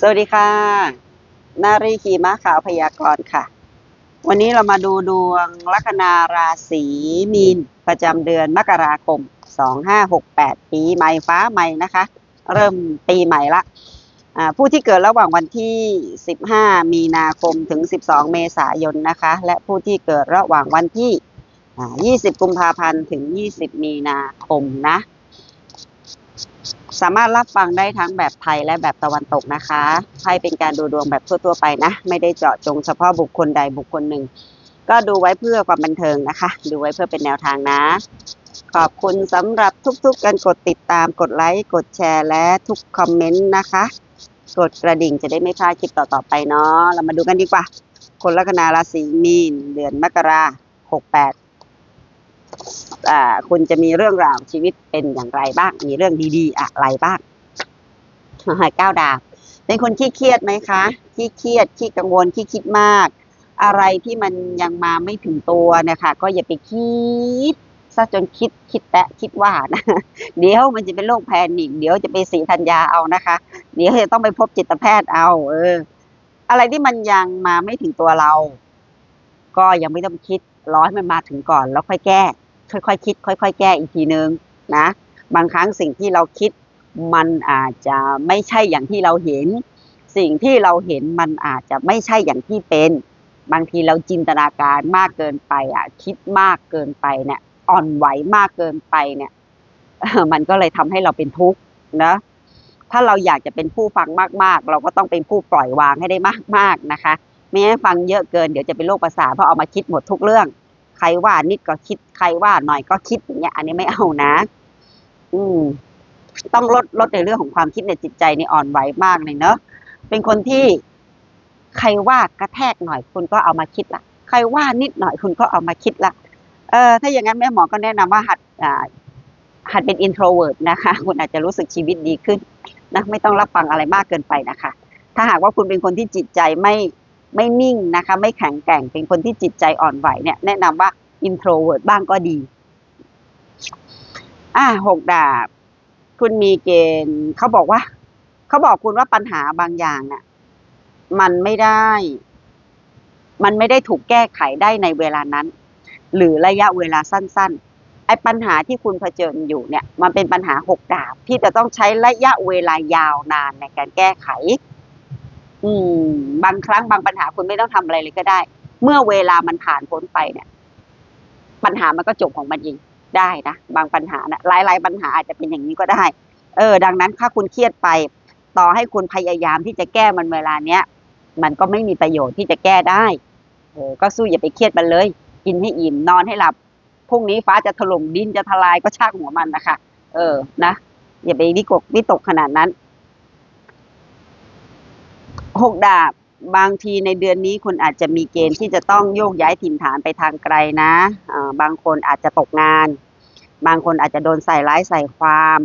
สวัสดีค่ะ นารีขีม้าขาวพยากรณ์ค่ะ วันนี้เรามาดูดวงลัคนาราศีมีน ประจำเดือนมกราคม 2568 ปีใหม่ฟ้าใหม่นะคะ เริ่มปีใหม่ละผู้ที่เกิดระหว่างวันที่ 15 มีนาคมถึง 12 เมษายนนะคะ และผู้ที่เกิดระหว่างวันที่อ่า20 กุมภาพันธ์ถึง 20 มีนาคมนะ สามารถรับฟังได้ทั้งแบบไทยและแบบตะวันตกนะคะไพ่เป็นการดูดวงแบบทั่วๆไปนะ ไม่ได้เจาะจงเฉพาะบุคคลใดบุคคลหนึ่ง ก็ดูไว้เพื่อความบันเทิงนะคะ ดูไว้เพื่อเป็นแนวทางนะ ขอบคุณสำหรับทุกๆการกดติดตามกดไลค์กดแชร์และทุกคอมเมนต์นะคะ กดกระดิ่งจะได้ไม่พลาดคลิปต่อๆไปเนาะเรามาดูกันดีกว่า คนลัคนาราศีมีนเดือนมกราหกแปด คุณจะมีเรื่องราวชีวิตเป็นอย่างไรบ้าง มีเรื่องดีๆ อะไรบ้างเก้าดาบเป็นคนขี้เครียดไหมคะขี้เครียดขี้กังวลขี้คิดมาก อะไรที่มันยังมาไม่ถึงตัวนะคะ ก็อย่าไปคิดซะจนคิดคิดแตะคิดว่านะเดี๋ยวมันจะเป็นโรคแพนิคเดี๋ยวจะไปสีธัญญาเอานะคะ เดี๋ยวจะต้องไปพบจิตแพทย์เอา เออ อะไรที่มันยังมาไม่ถึงตัวเรา ก็ยังไม่ต้องคิดรอให้มันมาถึงก่อนแล้วค่อยแก้ ค่อยๆคิด ค่อย ๆ แก้อีกทีนึงนะ บางครั้งสิ่งที่เราคิดมันอาจจะไม่ใช่อย่างที่เราเห็น สิ่งที่เราเห็นมันอาจจะไม่ใช่อย่างที่เป็น บางทีเราจินตนาการมากเกินไปอะ คิดมากเกินไปเนี่ย อ่อนไหวมากเกินไปเนี่ย มันก็เลยทำให้เราเป็นทุกข์นะถ้าเราอยากจะเป็นผู้ฟังมากๆ เราก็ต้องเป็นผู้ปล่อยวางให้ได้มากๆนะคะไม่งั้นฟังเยอะเกินเดี๋ยวจะเป็นโรคประสาทเพราะเอามาคิดหมดทุกเรื่อง รว่านิดก็คิดใครว่าหน่อยก็คิดอย่างเงี้ย อันนี้ไม่เอานะ อืม ต้องลดลดในเรื่องของความคิดในจิตใจในอ่อนไหวมากเลยเนอะเป็นคนที่ใครว่ากระแทกหน่อยคุณก็เอามาคิดละใครว่านิดหน่อยคุณก็เอามาคิดละเออถ้าอย่างนั้นแม่หมอก็แนะนำว่าหัดอ่าหัดเป็น introvert นะคะ คุณอาจจะรู้สึกชีวิตดีขึ้นนะไม่ต้องรับฟังอะไรมากเกินไปนะคะ ถ้าหากว่าคุณเป็นคนที่จิตใจไม่ ไม่นิ่งนะคะไม่แข็งแกร่งเป็นคนที่จิตใจอ่อนไหวเนี่ยแนะนำว่า introvert บ้างก็ดีอ่าหกดาบ คุณมีเกณฑ์เขาบอกว่าเขาบอกคุณว่าปัญหาบางอย่างน่ะ มันไม่ได้ มันไม่ได้ถูกแก้ไขได้ในเวลานั้น หรือระยะเวลาสั้น ๆ ไอ้ปัญหาที่คุณเผชิญอยู่เนี่ย มันเป็นปัญหาหกดาบที่จะต้องใช้ระยะเวลายาวนานในการแก้ไข อืม บางครั้งบางปัญหาคุณไม่ต้องทำอะไรเลยก็ได้ เมื่อเวลามันผ่านพ้นไปเนี่ย ปัญหามันก็จบของมันเองได้นะบางปัญหานะหลาย ๆ ปัญหาอาจจะเป็นอย่างนี้ก็ได้ เออ ดังนั้นถ้าคุณเครียดไป ต่อให้คุณพยายามที่จะแก้มันเวลาเนี้ยมันก็ไม่มีประโยชน์ที่จะแก้ได้เออก็สู้อย่าไปเครียดมันเลย กินให้อิ่มนอนให้หลับพรุ่งนี้ฟ้าจะถล่มดินจะทลายก็ช่างหัวมันนะคะ เออนะอย่าไปวิกกวิตกขนาดนั้น หกดาบบางทีในเดือนนี้คุณอาจจะมีเกณฑ์ที่จะต้องโยกย้ายถิ่นฐานไปทางไกลนะอ่าบางคนอาจจะตกงาน บางคนอาจจะโดนใส่ร้ายใส่ความ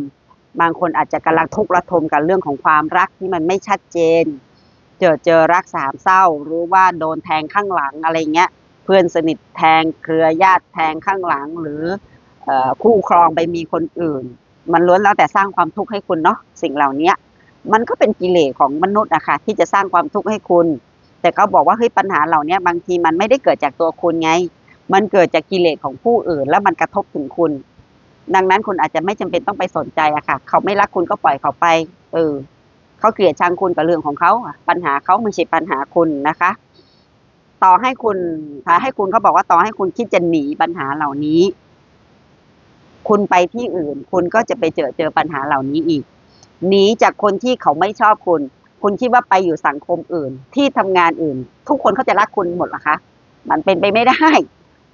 บางคนอาจจะกำลังทุกข์ระทมกับเรื่องของความรักที่มันไม่ชัดเจน เจอเจอรักสามเศร้ารือว่าโดนแทงข้างหลังอะไรเงี้ย เพื่อนสนิทแทงเครือญาติแทงข้างหลังหรืออคู่ครองไปมีคนอื่น มันล้วนแล้วแต่สร้างความทุกข์ให้คุณเนาะสิ่งเหล่านี้ มันก็เป็นกิเลสของมนุษย์อะค่ะที่จะสร้างความทุกข์ให้คุณ แต่เขาบอกว่าเฮ้ยปัญหาเหล่านี้บางทีมันไม่ได้เกิดจากตัวคุณไง มันเกิดจากกิเลสของผู้อื่น แล้วมันกระทบถึงคุณ ดังนั้นคุณอาจจะไม่จำเป็นต้องไปสนใจอะค่ะ เขาไม่รักคุณก็ปล่อยเขาไป เออเขาเกลียดชังคุณกับเรื่องของเขาปัญหาเขาไม่ใช่ปัญหาคุณนะคะ ต่อให้คุณถ้าให้คุณเขาบอกว่าต่อให้คุณคิดจะหนีปัญหาเหล่านี้ คุณไปที่อื่น คุณก็จะไปเจอเจอปัญหาเหล่านี้อีก หนีจากคนที่เขาไม่ชอบคุณคุณคิดว่าไปอยู่สังคมอื่น ที่ทำงานอื่น ทุกคนเขาจะรักคุณหมดหรอคะ มันเป็นไปไม่ได้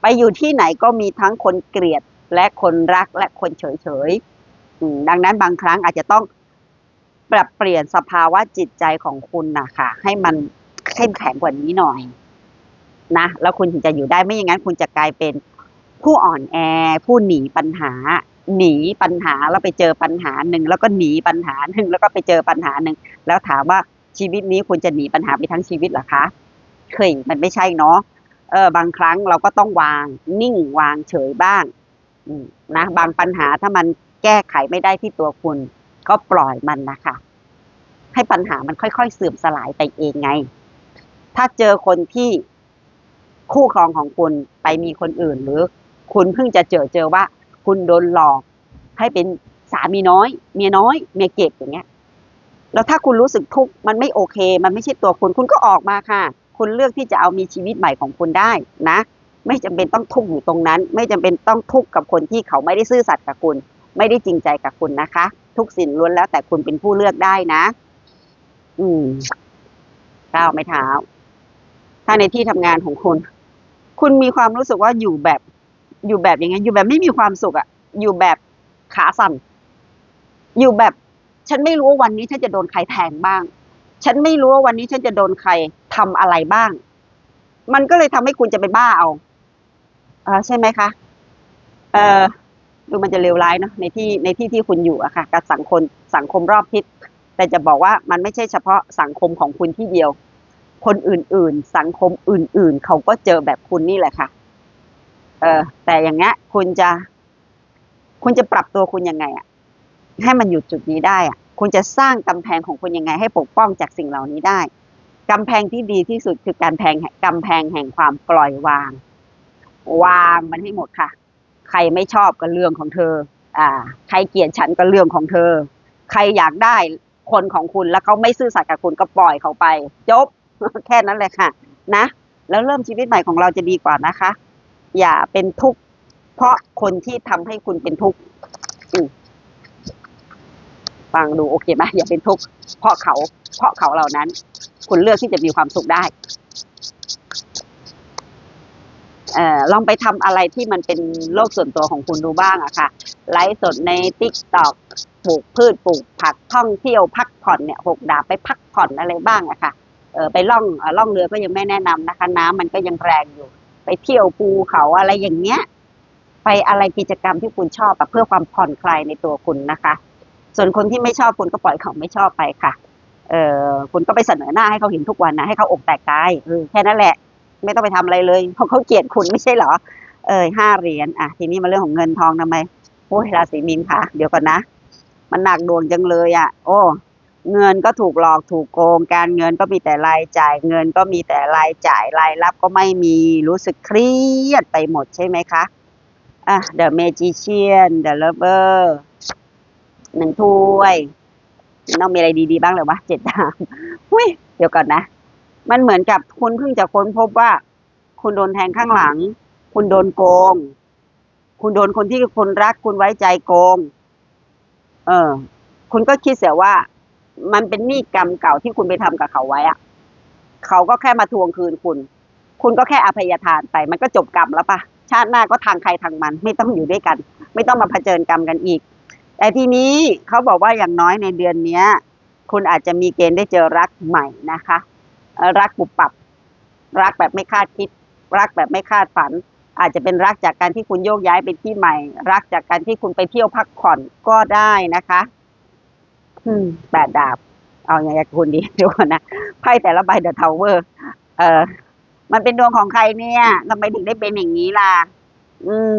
ไปอยู่ที่ไหนก็มีทั้งคนเกลียดและคนรักและคนเฉยเฉยๆดังนั้นบางครั้งอาจจะต้องปรับเปลี่ยนสภาวะจิตใจของคุณนะคะให้มันเข้มแข็งกว่านี้หน่อย นะแล้วคุณถึงจะอยู่ได้ไม่อย่างนั้น คุณจะกลายเป็นผู้อ่อนแอ ผู้หนีปัญหา หนีปัญหาแล้วไปเจอปัญหาหนึ่งแล้วก็หนีปัญหาหนึ่งแล้วก็ไปเจอปัญหาหนึ่งแล้วถามว่าชีวิตนี้คุณจะหนีปัญหาไปทั้งชีวิตหรอคะเคยมันไม่ใช่เนาะเออบางครั้งเราก็ต้องวางนิ่งวางเฉยบ้างนะบางปัญหาถ้ามันแก้ไขไม่ได้ที่ตัวคุณ ก็ปล่อยมันนะคะ ให้ปัญหามันค่อยๆเสื่อมสลายไปเองไง ถ้าเจอคนที่คู่ครองของคุณไปมีคนอื่นหรือคุณเพิ่งจะเจอเจอว่า คุณโดนหลอกให้เป็นสามีน้อย เมียน้อย เมียเก็บอย่างเงี้ย แล้วถ้าคุณรู้สึกทุกข์มันไม่โอเค มันไม่ใช่ตัวคุณคุณก็ออกมาค่ะ คุณเลือกที่จะเอามีชีวิตใหม่ของคุณได้นะ ไม่จำเป็นต้องทุกข์อยู่ตรงนั้น ไม่จำเป็นต้องทุกข์กับคนที่เขาไม่ได้ซื่อสัตย์กับคุณ ไม่ได้จริงใจกับคุณนะคะ ทุกสิ่งล้วนแล้วแต่คุณเป็นผู้เลือกได้นะ อืมก้าวไม่เท้า ถ้าในที่ทำงานของคุณ คุณมีความรู้สึกว่าอยู่แบบ อยู่แบบยังไงอยู่แบบไม่มีความสุขอะอยู่แบบขาสั่นอยู่แบบฉันไม่รู้ว่าวันนี้ฉันจะโดนใครแทงบ้าง ฉันไม่รู้ว่าวันนี้ฉันจะโดนใครทำอะไรบ้าง มันก็เลยทำให้คุณจะไปบ้าเอาเออใช่ไหมคะ เออดูมันจะเลวร้ายเนาะในที่ในที่ที่คุณอยู่อะค่ะ กับสังคมสังคมรอบทิศแต่จะบอกว่ามันไม่ใช่เฉพาะสังคมของคุณที่เดียว คนอื่นๆ สังคมอื่น ๆ เขาก็เจอแบบคุณนี่แหละค่ะ เออ แต่อย่างเงี้ย คุณจะ คุณจะปรับตัวคุณยังไงอะให้มันหยุดจุดนี้ได้อะคุณจะสร้างกำแพงของคุณยังไง ให้ปกป้องจากสิ่งเหล่านี้ได้กำแพงที่ดีที่สุดคือการแพงกำแพงแห่งความปล่อยวาง วางมันให้หมดค่ะ ใครไม่ชอบก็เรื่องของเธอ อ่า ใครเกลียดฉันก็เรื่องของเธอ ใครอยากได้คนของคุณแล้วเขาไม่ซื่อสัตย์กับคุณก็ปล่อยเขาไป จบ แค่นั้นเลยค่ะ นะ แล้วเริ่มชีวิตใหม่ของเราจะดีกว่านะคะ อย่าเป็นทุกข์เพราะคนที่ทำให้คุณเป็นทุกข์ฟังดูโอเคไหมอย่าเป็นทุกข์เพราะเขา เพราะเขาเหล่านั้น คุณเลือกที่จะมีความสุขได้เออลองไปทำอะไรที่มันเป็นโลกส่วนตัวของคุณดูบ้างอะค่ะ ไลฟ์สดในติ๊กต็อกปลูกพืชปลูกผักท่องเที่ยวพักผ่อนเนี่ยหกดาบไปพักผ่อนอะไรบ้างอะค่ะเออไปล่องล่องเรือก็ยังไม่แนะนำนะคะ น้ำมันก็ยังแรงอยู่ ไปเที่ยวภูเขาอะไรอย่างเงี้ย ไปอะไรกิจกรรมที่คุณชอบเพื่อความผ่อนคลายในตัวคุณนะคะ ส่วนคนที่ไม่ชอบคุณก็ปล่อยเขาไม่ชอบไปค่ะ เออคุณก็ไปเสนอหน้าให้เขาเห็นทุกวันนะให้เขาอกแตกกายเออแค่นั้นแหละ ไม่ต้องไปทำอะไรเลยเพราะเขาเกลียดคุณไม่ใช่เหรอ เออห้าเหรียญอะทีนี้มาเรื่องของเงินทองทำไมโอ้ยราศีมีนค่ะ เดี๋ยวก่อนนะ มันหนักดวงจังเลยอะ โอ้ เงินก็ถูกหลอกถูกโกง การเงินก็มีแต่รายจ่าย เงินก็มีแต่รายจ่ายรายรับก็ไม่มีรู้สึกเครียดไปหมดใช่ไหมคะอะ The Magician The Lover หนึ่งถ้วยต้องมีอะไรดีๆบ้างเลยวะเจ็ดดาวหุ้ยเดี๋ยวก่อนนะ มันเหมือนกับคุณเพิ่งจะค้นพบว่า คุณโดนแทงข้างหลัง คุณโดนโกง คุณโดนคนที่คุณรักคุณไว้ใจโกง เออ คุณก็คิดเสียว่า มันเป็นหนี้กรรมเก่าที่คุณไปทำกับเขาไว้อะเขาก็แค่มาทวงคืนคุณ คุณก็แค่อภัยทานไป มันก็จบกรรมแล้วปะชาติหน้าก็ทางใครทางมัน ไม่ต้องอยู่ด้วยกัน ไม่ต้องมาเผชิญกรรมกันอีก แต่ทีนี้เขาบอกว่าอย่างน้อยในเดือนเนี้ย คุณอาจจะมีเกณฑ์ได้เจอรักใหม่นะคะ รักปุบปับ รักแบบไม่คาดคิด รักแบบไม่คาดฝัน อาจจะเป็นรักจากการที่คุณโยกย้ายไปที่ใหม่ รักจากการที่คุณไปเที่ยวพักผ่อนก็ได้นะคะ อืมแปดดาบ เอาอย่างไรกับคุณดีเดี๋ยวก่อนนะไพ่แต่ละใบเดอะทาวเวอร์ เออ มันเป็นดวงของใครเนี่ยทำไมถึงได้เป็นอย่างนี้ล่ะ อืม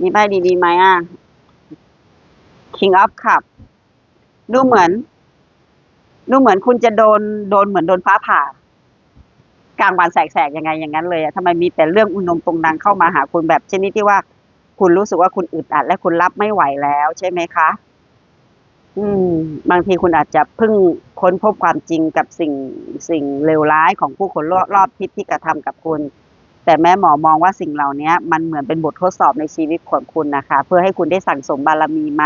มีไพ่ดีๆไหมอะ King of Cup ดูเหมือน ดูเหมือนคุณจะโดน โดนเหมือนโดนฟ้าผ่า กลางวันแสกๆยังไงอย่างนั้นเลยอะทำไมมีแต่เรื่องอุนมตรงนังเข้ามาหาคุณแบบชนิดที่ว่า คุณรู้สึกว่าคุณอึดอัดและคุณรับไม่ไหวแล้วใช่ไหมคะ อืม บางทีคุณอาจจะเพิ่งค้นพบความจริงกับสิ่งสิ่งเลวร้ายของผู้คนรอบรอบทิศที่กระทำกับคุณ แต่แม่หมอมองว่าสิ่งเหล่านี้มันเหมือนเป็นบททดสอบในชีวิตของคุณนะคะ เพื่อให้คุณได้สั่งสมบารมีไหม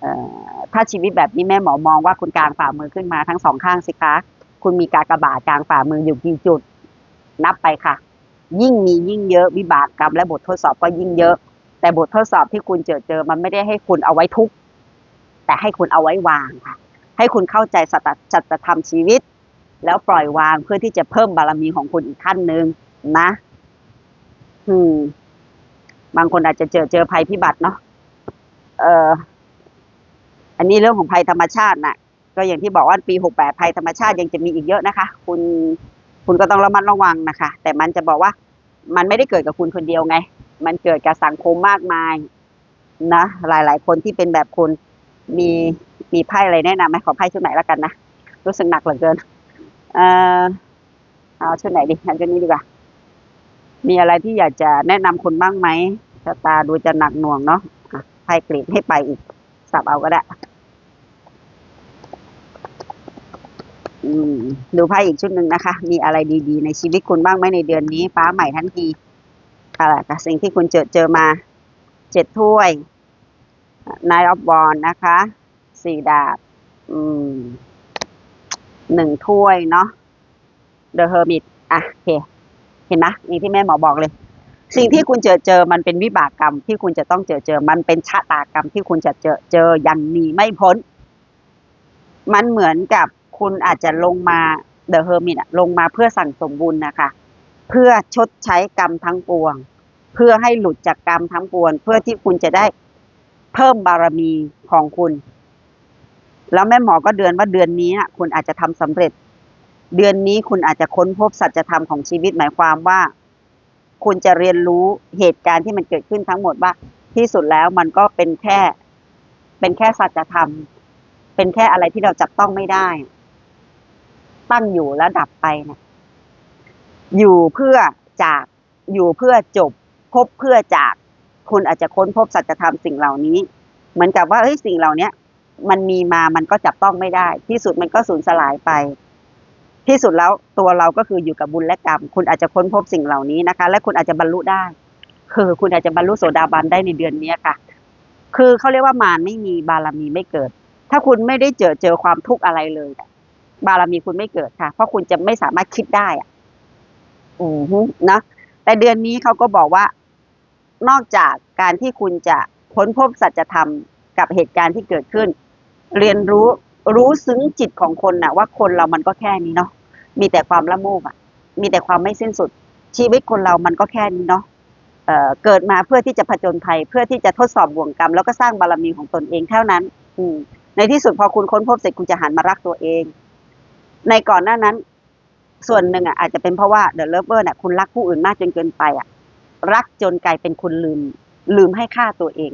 เอ่อถ้าชีวิตแบบนี้แม่หมอมองว่าคุณกลางฝ่ามือขึ้นมาทั้งสองข้างสิคะ คุณมีกากบาทกลางฝ่ามืออยู่กี่จุด นับไปค่ะ ยิ่งมียิ่งเยอะวิบากกรรมและบททดสอบก็ยิ่งเยอะ แต่บททดสอบที่คุณเจอเจอมันไม่ได้ให้คุณเอาไว้ทุกข์ แต่ให้คุณเอาไว้วางค่ะ ให้คุณเข้าใจสัจจัตธรรมชีวิต แล้วปล่อยวางเพื่อที่จะเพิ่มบารมีของคุณอีกขั้นหนึ่งนะ อืม บางคนอาจจะเจอเจอภัยพิบัติเนาะเอออันนี้เรื่องของภัยธรรมชาติน่ะ ก็อย่างที่บอกว่าปีหกแปดภัยธรรมชาติยังจะมีอีกเยอะนะคะ คุณคุณก็ต้องระมัดระวังนะคะ แต่มันจะบอกว่า มันไม่ได้เกิดกับคุณคนเดียวไง มันเกิดกับสังคมมากมายนะหลาย ๆ คนที่เป็นแบบคุณ มีมีไพ่อะไรแนะนำไหมขอไพ่ชุดไหนและกันนะ รู้สึกหนักเหลือเกิน เออเอาชุดไหนดีเอาชุดนี้ดีกว่า มีอะไรที่อยากจะแนะนำคุณบ้างไหมชะตาดูจะหนักหน่วงเนาะไพ่กรีดให้ไปอีก สับเอาก็ได้อืมดูไพ่อีกชุดหนึ่งนะคะ มีอะไรดีๆ ในชีวิตคุณบ้างไหมในเดือนนี้ ฟ้าใหม่ทันทีอะไรกับสิ่งที่คุณเจอเจอมา เจ็ดถ้วย นายออฟบอลนะคะสี่ดาบ อืมหนึ่งถ้วยเนาะ The Hermit อะโอเคเห็นไหมนี่ที่แม่หมอบอกเลย สิ่งที่คุณเจอเจอมันเป็นวิบากกรรมที่คุณจะต้องเจอเจอ มันเป็นชะตากรรมที่คุณจะเจอเจออยังหนีไม่พ้น มันเหมือนกับคุณอาจจะลงมาเดอะเฮอร์มิตลงมาเพื่อสั่งสมบุญนะคะ เพื่อชดใช้กรรมทั้งปวง เพื่อให้หลุดจากกรรมทั้งปวง เพื่อที่คุณจะได้ เพิ่มบารมีของคุณ แล้วแม่หมอก็เดือนว่าเดือนนี้คุณอาจจะทำสำเร็จ เดือนนี้คุณอาจจะค้นพบสัจธรรมของชีวิตหมายความว่า คุณจะเรียนรู้เหตุการณ์ที่มันเกิดขึ้นทั้งหมดว่า ที่สุดแล้วมันก็เป็นแค่ เป็นแค่สัจธรรม เป็นแค่อะไรที่เราจับต้องไม่ได้ ตั้งอยู่แล้วดับไปเนี่ยอยู่เพื่อจากอยู่เพื่อจบพบเพื่อจาก คุณอาจจะค้นพบสัจธรรมสิ่งเหล่านี้ เหมือนกับว่าเฮ้ยสิ่งเหล่านี้มันมีมามันก็จับต้องไม่ได้ ที่สุดมันก็สูญสลายไป ที่สุดแล้วตัวเราก็คืออยู่กับบุญและกรรม คุณอาจจะค้นพบสิ่งเหล่านี้นะคะ และคุณอาจจะบรรลุได้ คือคุณอาจจะบรรลุโสดาบันได้ในเดือนนี้ค่ะ คือเขาเรียกว่ามารไม่มีบารมีไม่เกิด ถ้าคุณไม่ได้เจอเจอความทุกข์อะไรเลยบารมีคุณไม่เกิดค่ะ เพราะคุณจะไม่สามารถคิดได้อะอือฮึนะแต่เดือนนี้เขาก็บอกว่า นอกจากการที่คุณจะค้นพบสัจธรรมกับเหตุการณ์ที่เกิดขึ้น เรียนรู้รู้ซึ้งจิตของคนนะว่าคนเรามันก็แค่นี้เนาะมีแต่ความละโมบอะ มีแต่ความไม่สิ้นสุด ชีวิตคนเรามันก็แค่นี้เนาะเเกิดมาเพื่อที่จะผจญภัย เพื่อที่จะทดสอบบ่วงกรรม แล้วก็สร้างบารมีของตนเองเท่านั้น อืในที่สุดพอคุณค้นพบเสร็จคุณจะหันมารักตัวเอง ในก่อนหน้านั้น ส่วนหนึ่งอะอาจจะเป็นเพราะว่าเดอะเลิฟเวอร์เนี่ยคุณรักผู้อื่นมากจนเกินไปอะ รักจนกลายเป็นคุณลืม ลืมให้ค่าตัวเอง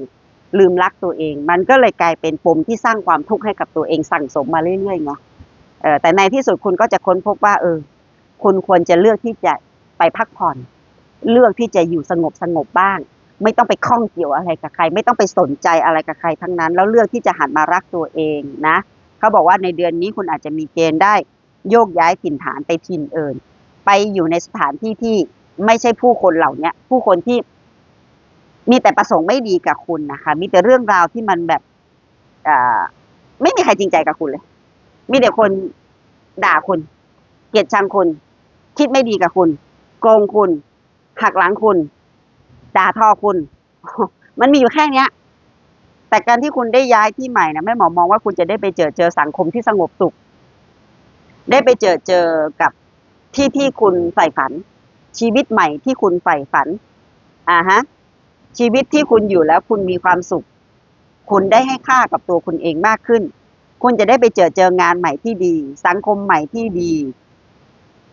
ลืมรักตัวเอง มันก็เลยกลายเป็นปมที่สร้างความทุกข์ให้กับตัวเองสั่งสมมาเรื่อยๆเนาะเออแต่ในที่สุดคุณก็จะค้นพบว่า เออ คุณควรจะเลือกที่จะไปพักผ่อน เลือกที่จะอยู่สงบสงบบ้าง ไม่ต้องไปข้องเกี่ยวอะไรกับใคร ไม่ต้องไปสนใจอะไรกับใครทั้งนั้น แล้วเลือกที่จะหันมารักตัวเองนะเขาบอกว่าในเดือนนี้คุณอาจจะมีเกณฑ์ได้โยกย้ายถิ่นฐานไปถิ่นเอินไปอยู่ในสถานที่ที่ ไม่ใช่ผู้คนเหล่าเนี้ยผู้คนที่มีแต่ประสงค์ไม่ดีกับคุณนะคะ มีแต่เรื่องราวที่มันแบบอไม่มีใครจริงใจกับคุณเลย มีแต่คนด่าคุณ เกลียดชังคุณ คิดไม่ดีกับคุณ โกงคุณ หักหลังคุณ ด่าทอคุณ มันมีอยู่แค่เนี้ย แต่การที่คุณได้ย้ายที่ใหม่นะแม่หมอมองว่าคุณจะได้ไปเจอเจอสังคมที่สงบสุข ได้ไปเจอเจอกับที่ที่คุณใฝ่ฝัน ชีวิตใหม่ที่คุณใฝ่ฝันอ่าฮะชีวิตที่คุณอยู่แล้วคุณมีความสุข คุณได้ให้ค่ากับตัวคุณเองมากขึ้น คุณจะได้ไปเจอเจองานใหม่ที่ดี สังคมใหม่ที่ดี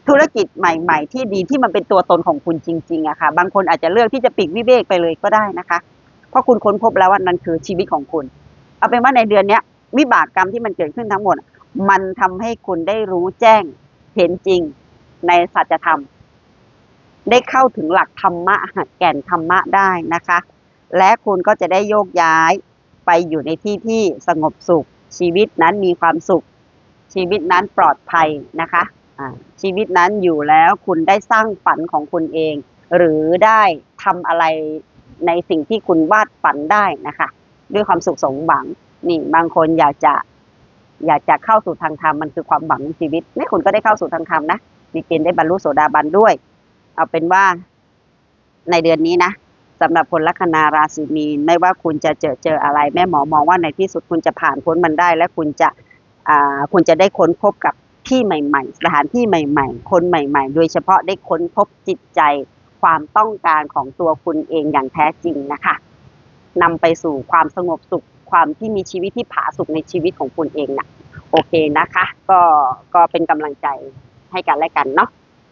ธุรกิจใหม่ ๆ ที่ดีที่มันเป็นตัวตนของคุณจริงๆอะค่ะ บางคนอาจจะเลือกที่จะปีกวิเวกไปเลยก็ได้นะคะ เพราะคุณค้นพบแล้วว่านั่นคือชีวิตของคุณ เอาเป็นว่าในเดือนเนี้ยวิบากกรรมที่มันเกิดขึ้นทั้งหมด มันทำให้คุณได้รู้แจ้งเห็นจริงในสัจธรรม ได้เข้าถึงหลักธรรมะแก่นธรรมะได้นะคะ และคุณก็จะได้โยกย้ายไปอยู่ในที่ที่สงบสุข ชีวิตนั้นมีความสุข ชีวิตนั้นปลอดภัยนะคะชีวิตนั้นอยู่แล้วคุณได้สร้างฝันของคุณเอง หรือได้ทำอะไรในสิ่งที่คุณวาดฝันได้นะคะ ด้วยความสุขสมหวังนี่บางคนอยากจะอยากจะเข้าสู่ทางธรรมมันคือความหวังในชีวิตนี่คุณก็ได้เข้าสู่ทางธรรมนะมีเกณฑ์ได้บรรลุโสดาบันด้วย เอาเป็นว่าในเดือนนี้นะสำหรับคนลัคนาราศีมีนไม่ว่าคุณจะเจอเจออะไร แม่หมอมองว่าในที่สุดคุณจะผ่านพ้นมันได้ และคุณจะคุณจะได้ค้นพบกับที่ใหม่ๆ สถานที่ใหม่ ๆ คนใหม่ ๆ โดยเฉพาะได้ค้นพบจิตใจความต้องการของตัวคุณเองอย่างแท้จริงนะคะนำไปสู่ความสงบสุขความที่มีชีวิตที่ผาสุกในชีวิตของคุณเองนะโอเคนะคะ ก็ก็เป็นกำลังใจให้กันและกันเนาะ